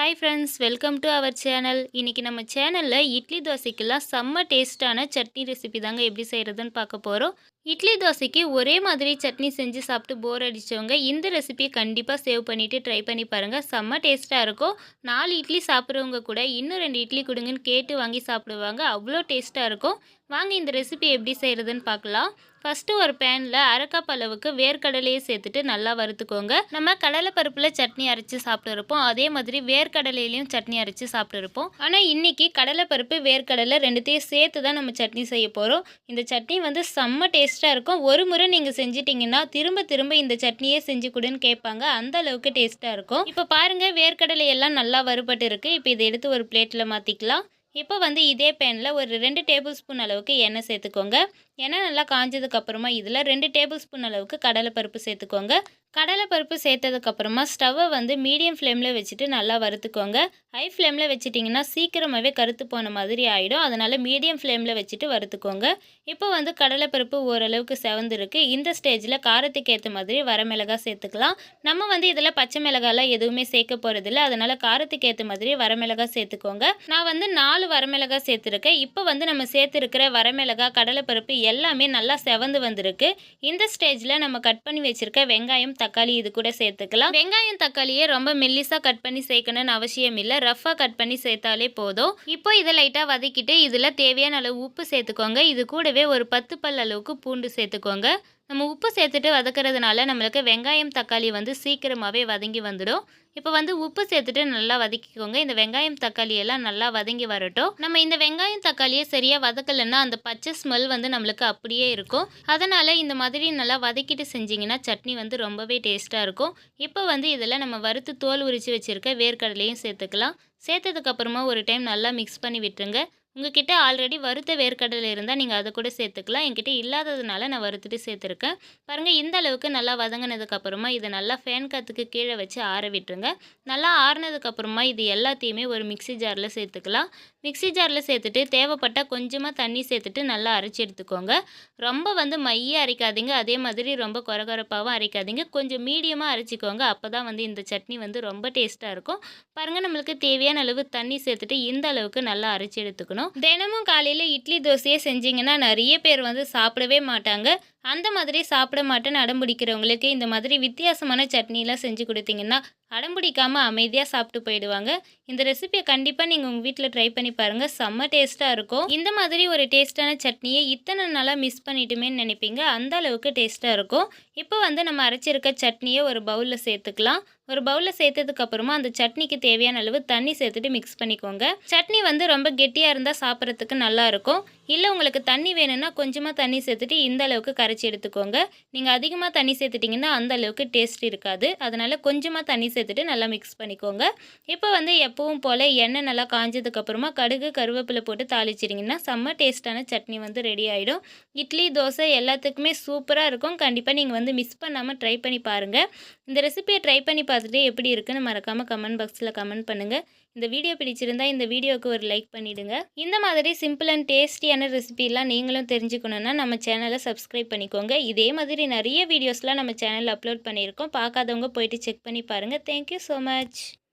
Hi friends welcome to our channel இன்றைக்கி நம்ம சேனலில் இட்லி தோசைக்கெல்லாம் செம்ம டேஸ்ட்டான சட்னி ரெசிபி தாங்க எப்படி செய்கிறதுன்னு பார்க்க போகிறோம் இட்லி தோசைக்கு ஒரே மாதிரி சட்னி செஞ்சு சாப்பிட்டு போர் அடித்தவங்க இந்த ரெசிபியை கண்டிப்பாக சேவ் பண்ணிவிட்டு ட்ரை பண்ணி பாருங்கள் செம்ம டேஸ்ட்டாக இருக்கும். நாலு இட்லி சாப்பிட்றவங்க கூட இன்னும் ரெண்டு இட்லி கொடுங்கன்னு கேட்டு வாங்கி சாப்பிடுவாங்க. அவ்வளோ டேஸ்ட்டாக இருக்கும். வாங்க இந்த ரெசிபி எப்படி செய்கிறதுன்னு பார்க்கலாம். ஃபஸ்ட்டு ஒரு பேனில் அரைக்கப் அளவுக்கு வேர்க்கடலையை சேர்த்துட்டு நல்லா வறுத்துக்கோங்க. நம்ம கடலை பருப்பில் சட்னி அரைச்சி சாப்பிட்டுருப்போம். அதே மாதிரி வேர்க்கடலையிலையும் சட்னி அரைச்சி சாப்பிட்டுருப்போம். ஆனால் இன்றைக்கி கடலை பருப்பு வேர்க்கடலை ரெண்டுத்தையும் சேர்த்து தான் நம்ம சட்னி செய்ய போகிறோம் இந்த சட்னி வந்து செம்ம டேஸ்ட்டாக இருக்கும். ஒரு முறை நீங்கள் செஞ்சிட்டிங்கன்னா திரும்ப திரும்ப இந்த சட்னியே செஞ்சு கொடுன்னு கேட்பாங்க. அந்த அளவுக்கு டேஸ்ட்டாக இருக்கும். இப்போ பாருங்கள் வேர்க்கடலை எல்லாம் நல்லா வறுபட்டு இருக்குது இப்போ இதை எடுத்து ஒரு பிளேட்டில் மாற்றிக்கலாம் இப்போ வந்து இதே பேனில் ஒரு ரெண்டு டேபிள் ஸ்பூன் அளவுக்கு எண்ணெய் சேர்த்துக்கோங்க. எண்ணெய் நல்லா காஞ்சதுக்கப்புறமா இதில் ரெண்டு டேபிள் ஸ்பூன் அளவுக்கு கடலைப்பருப்பு சேர்த்துக்கோங்க. கடலைப்பருப்பு சேர்த்ததுக்கப்புறமா ஸ்டவ்வை வந்து மீடியம் ஃப்ளேமில் வச்சுட்டு நல்லா வறுத்துக்கோங்க. ஹை ஃப்ளேமில் வச்சுட்டிங்கன்னா சீக்கிரமாகவே கருத்து போன மாதிரி ஆகிடும் அதனால் மீடியம் ஃப்ளேமில் வச்சுட்டு வறுத்துக்கோங்க. இப்போ வந்து கடலைப்பருப்பு ஓரளவுக்கு செவந்துருக்கு. இந்த ஸ்டேஜில் காரத்துக்கு ஏற்ற மாதிரி வரமிளகாய் சேர்த்துக்கலாம். நம்ம வந்து இதில் பச்சை மிளகாலாம் எதுவுமே சேர்க்க போகிறதில்ல அதனால் காரத்துக்கு ஏற்ற மாதிரி வரமிளகாய் சேர்த்துக்கோங்க. நான் வந்து நாலு வரமிளகாய் சேர்த்துருக்கேன். இப்போ வந்து நம்ம சேர்த்துருக்கிற வரமிளகாய் கடலைப்பருப்பு எல்லாமே நல்லா செவந்து வந்திருக்கு. இந்த ஸ்டேஜில் நம்ம கட் பண்ணி வச்சுருக்க வெங்காயம் தக்காளி இது கூட சேர்த்துக்கலாம். வெங்காயம் தக்காளியை ரொம்ப மெல்லிஸாக கட் பண்ணி சேர்க்கணும்னு அவசியம் இல்லை. ரஃபாக கட் பண்ணி சேர்த்தாலே போதும். இப்போ இதை லைட்டாக வதக்கிட்டு இதில் தேவையான அளவு உப்பு சேர்த்துக்கோங்க. இது கூடவே ஒரு பத்து பல் அளவுக்கு பூண்டு சேர்த்துக்கோங்க. நம்ம உப்பு சேர்த்துட்டு வதக்கிறதுனால நம்மளுக்கு வெங்காயம் தக்காளி வந்து சீக்கிரமாகவே வதங்கி வந்துடும். இப்போ வந்து உப்பு சேர்த்துட்டு நல்லா வதக்கிக்கோங்க. இந்த வெங்காயம் தக்காளி எல்லாம் நல்லா வதங்கி வரட்டும். நம்ம இந்த வெங்காயம் தக்காளியை சரியாக வதக்கலைன்னா அந்த பச்சை ஸ்மெல் வந்து நம்மளுக்கு அப்படியே இருக்கும். அதனால் இந்த மாதிரி நல்லா வதக்கிட்டு செஞ்சிங்கன்னா சட்னி வந்து ரொம்பவே டேஸ்ட்டாக இருக்கும். இப்போ வந்து இதில் நம்ம வறுத்து தோல் உரித்து வச்சுருக்க வேர்க்கடலையும் சேர்த்துக்கலாம். சேர்த்ததுக்கப்புறமா ஒரு டைம் நல்லா மிக்ஸ் பண்ணி விட்டுருங்க. உங்ககிட்ட ஆல்ரெடி வறுத்த வேர்க்கடலை இருந்தால் நீங்கள் அதை கூட சேர்த்துக்கலாம். என்கிட்ட இல்லாததுனால நான் வறுத்துட்டு சேர்த்துருக்கேன். பாருங்கள் இந்த அளவுக்கு நல்லா வதங்கினதுக்கப்புறமா இதை நல்லா ஃபேன் காற்றுக்கு கீழே வச்சு ஆற விட்டுருங்க. நல்லா ஆறுனதுக்கப்புறமா இது எல்லாத்தையுமே ஒரு மிக்சி ஜாரில் சேர்த்துக்கலாம். மிக்சி ஜாரில் சேர்த்துட்டு தேவைப்பட்டால் கொஞ்சமாக தண்ணி சேர்த்துட்டு நல்லா அரைச்சி எடுத்துக்கோங்க. ரொம்ப வந்து மைய அரைக்காதீங்க. அதே மாதிரி ரொம்ப குறகுறப்பாகவும் அரைக்காதீங்க. கொஞ்சம் மீடியமாக அரைச்சிக்கோங்க. அப்போ தான் வந்து இந்த சட்னி வந்து ரொம்ப டேஸ்ட்டாக இருக்கும். பாருங்கள் நம்மளுக்கு தேவையான அளவு தண்ணி சேர்த்துட்டு இந்த அளவுக்கு நல்லா அரைச்சி எடுத்துக்கணும். தினமும் காலையில் இட்லி தோசையே செஞ்சிங்கன்னா நிறைய பேர் வந்து சாப்பிடவே மாட்டாங்க. அந்த மாதிரி சாப்பிட மாட்டேன்னு அடம்பிடிக்கிறவங்களுக்கு இந்த மாதிரி வித்தியாசமான சட்னிலாம் செஞ்சு கொடுத்தீங்கன்னா அடம்பிடிக்காமல் அமைதியாக சாப்பிட்டு போயிடுவாங்க. இந்த ரெசிபியை கண்டிப்பாக நீங்கள் உங்கள் வீட்டில் ட்ரை பண்ணி பாருங்கள் செம்ம டேஸ்ட்டாக இருக்கும். இந்த மாதிரி ஒரு டேஸ்ட்டான சட்னியை இத்தனை நாளாக மிஸ் பண்ணிட்டுமேன்னு நினைப்பீங்க. அந்த அளவுக்கு டேஸ்ட்டாக இருக்கும். இப்போ வந்து நம்ம அரைச்சிருக்க சட்னியை ஒரு பவுலில் சேர்த்துக்கலாம். ஒரு பவுலில் சேர்த்ததுக்கப்புறமா அந்த சட்னிக்கு தேவையான அளவு தண்ணி சேர்த்துட்டு மிக்ஸ் பண்ணிக்கோங்க. சட்னி வந்து ரொம்ப கெட்டியாக இருந்தால் சாப்பிட்றதுக்கு நல்லாயிருக்கும் இல்லை உங்களுக்கு தண்ணி வேணும்னா கொஞ்சமாக தண்ணி சேர்த்துட்டு இந்த அளவுக்கு கரைச்சி எடுத்துக்கோங்க. நீங்கள் அதிகமாக தண்ணி சேர்த்துட்டிங்கன்னா அந்த அளவுக்கு டேஸ்ட் இருக்காது. அதனால் கொஞ்சமாக தண்ணி சேர்த்துட்டு நல்லா மிக்ஸ் பண்ணிக்கோங்க. இப்போ வந்து எப்பவும் போல் எண்ணெய் நல்லா காஞ்சதுக்கப்புறமா கடுகு கருவேப்பிலை போட்டு தாளிச்சிட்டிங்கன்னா செம்ம டேஸ்ட்டான சட்னி வந்து ரெடி ஆகிடும் இட்லி தோசை எல்லாத்துக்குமே சூப்பராக இருக்கும். கண்டிப்பாக நீங்கள் வந்து வந்து மிஸ் பண்ணாமல் ட்ரை பண்ணி பாருங்கள் இந்த ரெசிபியை ட்ரை பண்ணி பார்த்துட்டு எப்படி இருக்குன்னு மறக்காமல் கமெண்ட் பாக்ஸில் கமெண்ட் பண்ணுங்கள் இந்த வீடியோ பிடிச்சிருந்தா இந்த வீடியோவுக்கு ஒரு லைக் பண்ணிவிடுங்க இந்த மாதிரி சிம்பிள் அண்ட் டேஸ்டியான ரெசிபிலாம் நீங்களும் தெரிஞ்சுக்கணுன்னா நம்ம சேனலை சப்ஸ்கிரைப் பண்ணிக்கோங்க. இதே மாதிரி நிறைய வீடியோஸ்லாம் நம்ம சேனலில் அப்லோட் பண்ணியிருக்கோம். பார்க்காதவங்க போயிட்டு செக் பண்ணி பாருங்கள் தேங்க்யூ ஸோ மச்